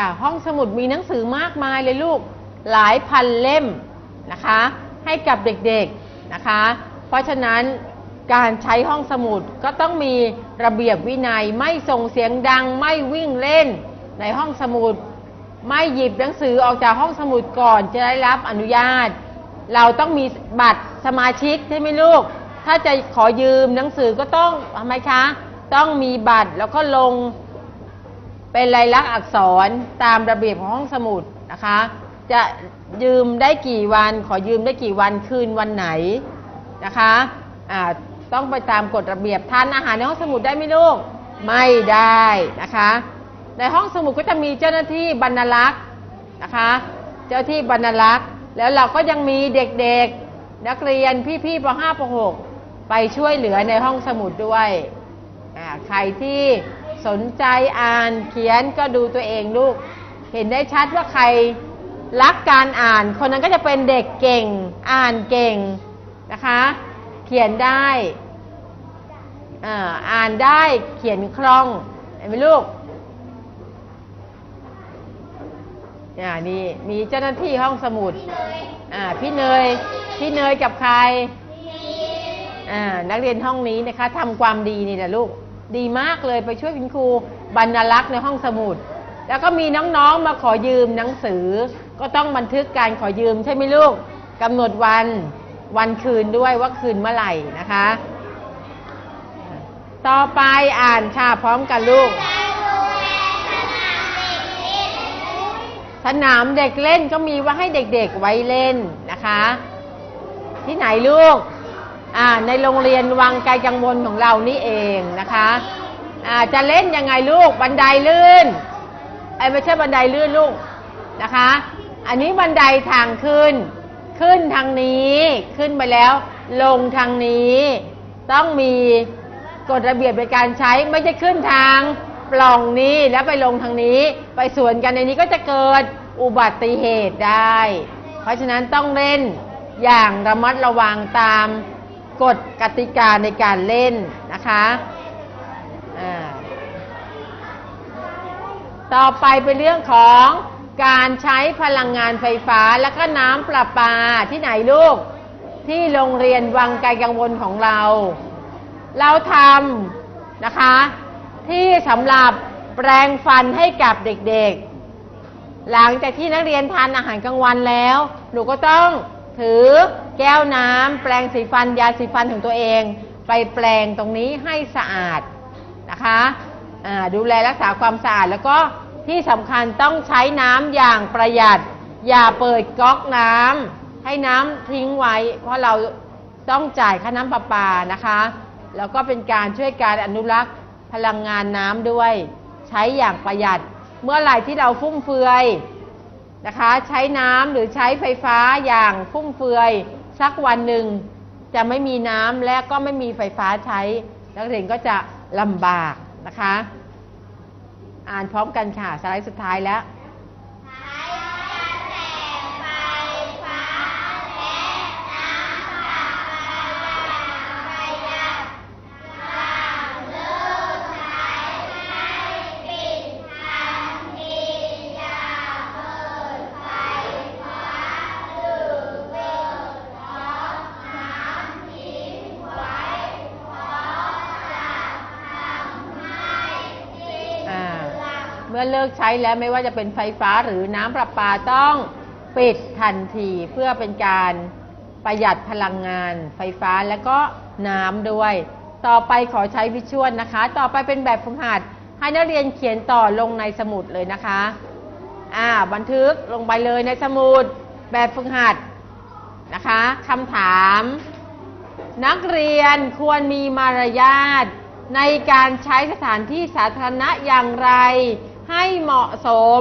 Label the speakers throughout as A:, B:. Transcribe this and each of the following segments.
A: ค่ะ ห้องสมุดมีหนังสือมากมายเลยลูกหลายพันเล่มนะคะ ให้กับเด็กๆนะคะ เพราะฉะนั้นการใช้ห้องสมุดก็ต้องมีระเบียบวินัยไม่ส่งเสียงดังไม่วิ่งเล่นในห้องสมุด ไม่หยิบหนังสือออกจากห้องสมุดก่อนจะได้รับอนุญาต เราต้องมีบัตรสมาชิกใช่ไหมลูก ถ้าจะขอยืมหนังสือก็ต้องทำไมคะ ต้องมีบัตรแล้วก็ลง เป็นลายลักษณ์อักษรตามระเบียบของห้องสมุดนะคะ จะยืมได้กี่วัน ขอยืมได้กี่วันคืนวันไหนนะคะอ่าต้องไปตามกฎระเบียบทานอาหารในห้องสมุดได้ไหมลูกไม่ได้นะคะ ในห้องสมุดก็จะมีเจ้าหน้าที่บรรลักษ์นะคะ เจ้าที่บรรลักษ์แล้วเราก็ยังมีเด็กๆนักเรียนพี่ๆป .5 ป .6 ไปช่วยเหลือในห้องสมุดด้วยใครที่ สนใจอ่านเขียนก็ดูตัวเองลูก เห็นได้ชัดว่าใครรักการอ่าน คนนั้นก็จะเป็นเด็กเก่ง อ่านเก่งนะคะ เขียนได้อ่านได้เขียนคล่องเห็นไหมลูกอ่านี่มีเจ้าหน้าที่ห้องสมุดอ่าพี่เนย พี่เนยกับใครอ่านักเรียนห้องนี้นะคะทำความดีนี่แหละลูก ดีมากเลยไปช่วยคุณครูบรรณารักษ์ในห้องสมุด แล้วก็มีน้องๆมาขอยืมหนังสือ ก็ต้องบันทึกการขอยืมใช่ไหมลูกกำหนดวันวันคืนด้วยว่าคืนเมื่อไหร่นะคะ ต่อไปอ่านค่ะพร้อมกันลูก สนามเด็กเล่นก็มีว่าให้เด็กๆไว้เล่นนะคะ ที่ไหนลูก ในโรงเรียนวังไกลกังวลของเรานี่เองนะคะอ่าจะเล่นยังไงลูกบันไดลื่นไอ้ไม่ใช่บันไดลื่นลูกนะคะ อันนี้บันไดทางขึ้น ขึ้นทางนี้ขึ้นไปแล้ว ลงทางนี้ ต้องมีกฎระเบียบในการใช้ไม่ใช่ขึ้นทางปล่องนี้แล้วไปลงทางนี้ ไปสวนกันในนี้ก็จะเกิดอุบัติเหตุได้ เพราะฉะนั้นต้องเล่นอย่างระมัดระวังตาม กฎกติกาในการเล่นนะคะอ่าต่อไปเป็นเรื่องของการใช้พลังงานไฟฟ้าและก็น้ำประปาที่ไหนลูก ที่โรงเรียนวังไกลกังวลของเรา เราทำนะคะ ที่สำหรับแปรงฟันให้กับเด็กๆ หลังจากที่นักเรียนทานอาหารกลางวันแล้ว หนูก็ต้อง ถือแก้วน้ำแปรงสีฟันยาสีฟันของตัวเอง ไปแปรงตรงนี้ให้สะอาดนะคะดูแลรักษาความสะอาดแล้วก็ที่สำคัญต้องใช้น้ำอย่างประหยัด อย่าเปิดก๊อกน้ำให้น้ำทิ้งไว้ เพราะเราต้องจ่ายค่าน้ำประปานะคะแล้วก็เป็นการช่วยการอนุรักษ์พลังงานน้ำด้วย ใช้อย่างประหยัด เมื่อไหร่ที่เราฟุ่มเฟือย นะคะ ใช้น้ำหรือใช้ไฟฟ้าอย่างฟุ่มเฟือยสักวันหนึ่งจะไม่มีน้ำและก็ไม่มีไฟฟ้าใช้ นักเรียนก็จะลำบากนะคะ อ่านพร้อมกันค่ะสไลด์สุดท้ายแล้ว เมื่อเลิกใช้แล้วไม่ว่าจะเป็นไฟฟ้าหรือน้ำประปาต้องปิดทันทีเพื่อเป็นการประหยัดพลังงาน ไฟฟ้าและก็น้ำด้วย ต่อไปขอใช้วิชวลนะคะ ต่อไปเป็นแบบฝึกหัด ให้นักเรียนเขียนต่อลงในสมุดเลยนะคะอ่าบันทึกลงไปเลยในสมุดแบบฝึกหัดนะคะคำถาม นักเรียนควรมีมารยาทในการใช้สถานที่สาธารณะอย่างไร ให้เหมาะสม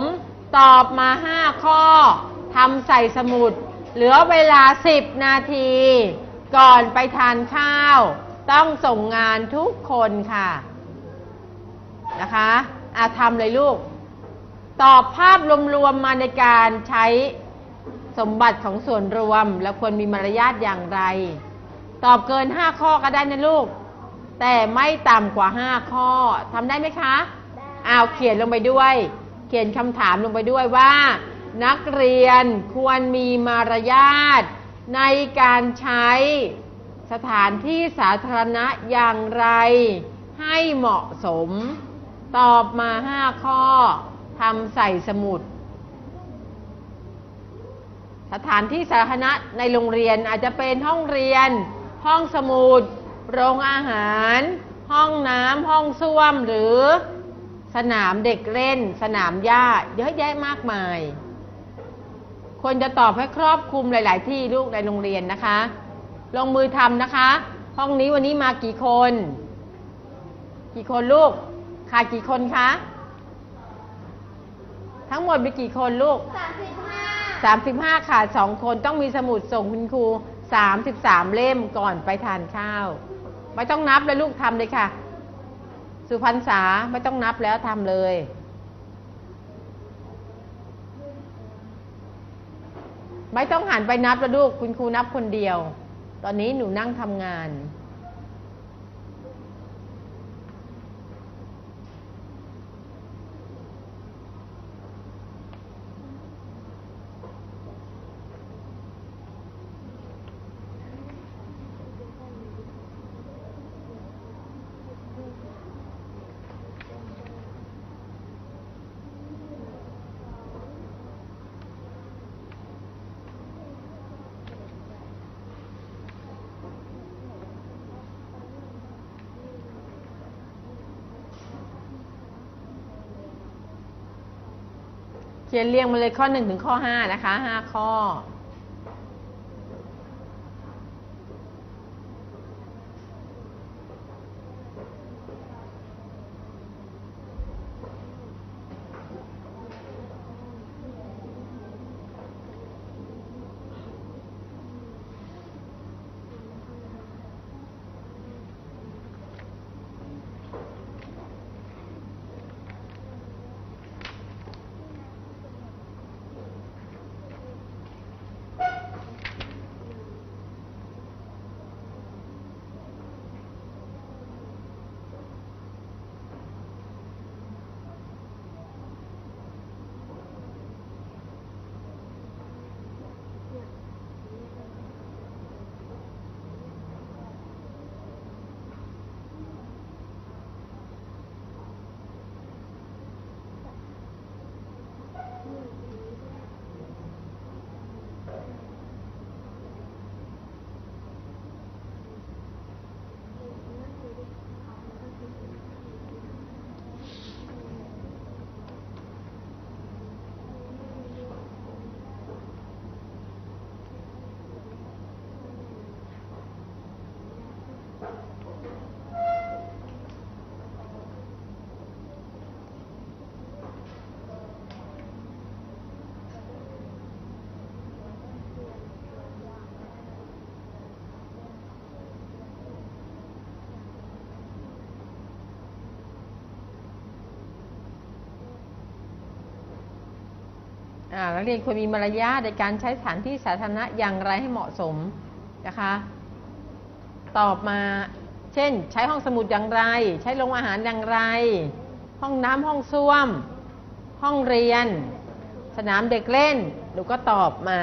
A: ตอบมา5ข้อทำใส่สมุด เหลือเวลา10นาที ก่อนไปทานข้าว ต้องส่งงานทุกคนค่ะ นะคะอาทำเลยลูก ตอบภาพรวมๆมาในการใช้สมบัติของส่วนรวม และควรมีมารยาทอย่างไร ตอบเกิน5ข้อก็ได้นะลูก แต่ไม่ต่ำกว่า5ข้อทำได้ไหมคะ อ้าวเขียนลงไปด้วย เขียนคำถามลงไปด้วยว่า นักเรียนควรมีมารยาทในการใช้สถานที่สาธารณะอย่างไร ให้เหมาะสม ตอบมา5ข้อทำใส่สมุด สถานที่สาธารณะในโรงเรียนอาจจะเป็นห้องเรียน ห้องสมุด โรงอาหาร ห้องน้ำห้องส้วมหรือ สนามเด็กเล่น สนามหญ้าเยอะแยะมากมาย ควรจะตอบให้ครอบคลุมหลาย ๆ ที่ลูกในโรงเรียนนะคะ ลงมือทำนะคะ ห้องนี้วันนี้มากี่คน กี่คนลูกขาดกี่คนคะ ทั้งหมดมีกี่คนลูก
B: สามสิบห้า
A: 35ขาด2คนต้องมีสมุดส่งคุณครู33เล่มก่อนไปทานข้าว ไม่ต้องนับเลยลูกทำเลยค่ะ สุพรรษาไม่ต้องนับแล้วทำเลย ไม่ต้องหันไปนับแล้วลูกคุณครูนับคนเดียว ตอนนี้หนูนั่งทำงาน เขียนเรียงมาเลยข้อหนึ่งถึงข้อห้านะคะห้าข้อ Thank you. นักเรียนควรมีมารยาทในการใช้สถานที่สาธารณะอย่างไรให้เหมาะสมนะคะ ตอบมา เช่น ใช้ห้องสมุดอย่างไร ใช้โรงอาหารอย่างไร ห้องน้ำห้องส้วม ห้องเรียน สนามเด็กเล่นหนูก็ตอบมา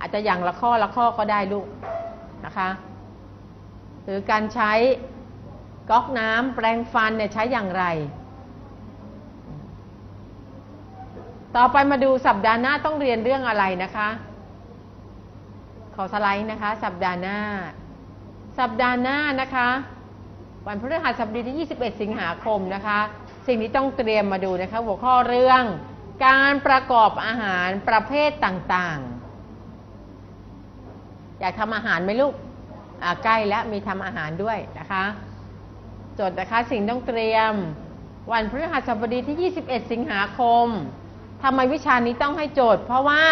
A: อาจจะอย่างละข้อละข้อก็ได้ลูกนะคะหรือการใช้ก๊อกน้ำแปรงฟันเนี่ยใช้อย่างไร ต่อไปมาดูสัปดาห์หน้าต้องเรียนเรื่องอะไรนะคะ ขอสไลด์นะคะ สัปดาห์หน้า สัปดาห์หน้านะคะ วันพฤหัสบดีที่ 21 สิงหาคมนะคะ สิ่งที่ต้องเตรียมมาดูนะคะ หัวข้อเรื่องการประกอบอาหารประเภทต่างๆ อยากทำอาหารไหมลูกใกล้แล้วมีทำอาหารด้วยนะคะจดนะคะสิ่งต้องเตรียม วันพฤหัสบดีที่ 21 สิงหาคม ทำไมวิชานี้ต้องให้โจทย์ เพราะว่า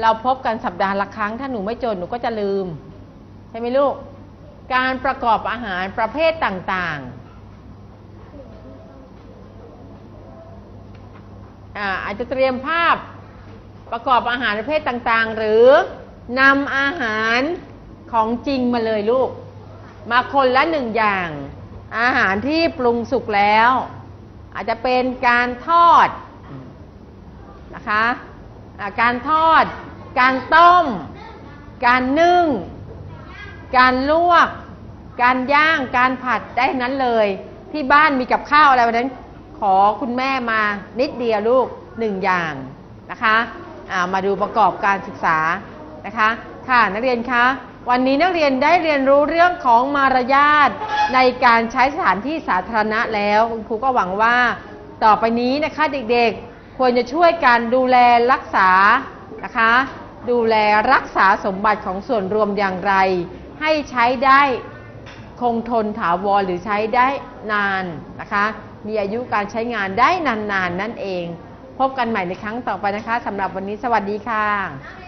A: เราพบกันสัปดาห์ละครั้ง ถ้าหนูไม่โจทย์หนูก็จะลืม ใช่ไหมลูก การประกอบอาหารประเภทต่างๆ อาจจะเตรียมภาพประกอบอาหารประเภทต่างๆ หรือนำอาหารของจริงมาเลยลูก มาคนละหนึ่งอย่าง อาหารที่ปรุงสุกแล้ว อาจจะเป็นการทอด นะคะการทอด การต้ม การนึ่ง การลวก การย่าง การผัดได้นั้นเลย ที่บ้านมีกับข้าวอะไรวันนั้นขอคุณแม่มานิดเดียวลูกหนึ่งอย่างนะคะามาดูประกอบการศึกษานะคะค่ะนักเรียนคะวันนี้นักเรียนได้เรียนรู้เรื่องของมารยาทในการใช้สถานที่สาธารณะแล้วคุณครูก็หวังว่าต่อไปนี้นะคะเด็กๆ ควรจะช่วยกันดูแลรักษานะคะ ดูแลรักษาสมบัติของส่วนรวมอย่างไร ให้ใช้ได้คงทนถาวรหรือใช้ได้นานนะคะ มีอายุการใช้งานได้นานๆนนั่นเอง พบกันใหม่ในครั้งต่อไปนะคะสำหรับวันนี้สวัสดีค่ะ